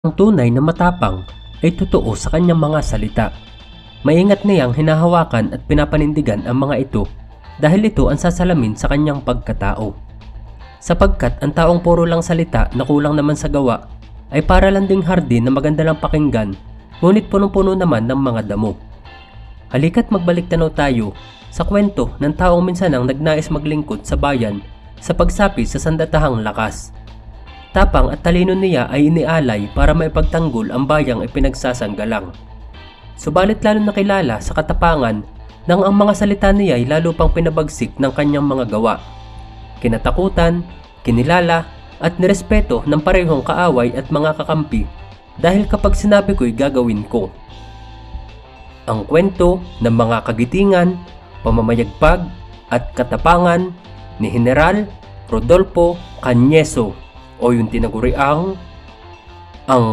Ang tunay na matapang ay totoo sa kanyang mga salita. Maingat niyang hinahawakan at pinapanindigan ang mga ito dahil ito ang sasalamin sa kanyang pagkatao. Sapagkat ang taong puro lang salita na kulang naman sa gawa ay para lang ding hardin na maganda lang pakinggan ngunit punong-puno naman ng mga damo. Halika't magbalik tanaw tayo sa kwento ng taong minsan ang nagnais maglingkod sa bayan sa pagsapi sa sandatahang lakas. Tapang at talino niya ay inialay para maipagtanggol ang bayang ipinagsasanggalang. Subalit lalo nakilala sa katapangan nang ang mga salita niya ay lalo pang pinabagsik ng kanyang mga gawa. Kinatakutan, kinilala at nirespeto ng parehong kaaway at mga kakampi dahil kapag sinabi ko'y gagawin ko. Ang kwento ng mga kagitingan, pamamayagpag at katapangan ni General Rodolfo Cañeso o yung tinaguriang ang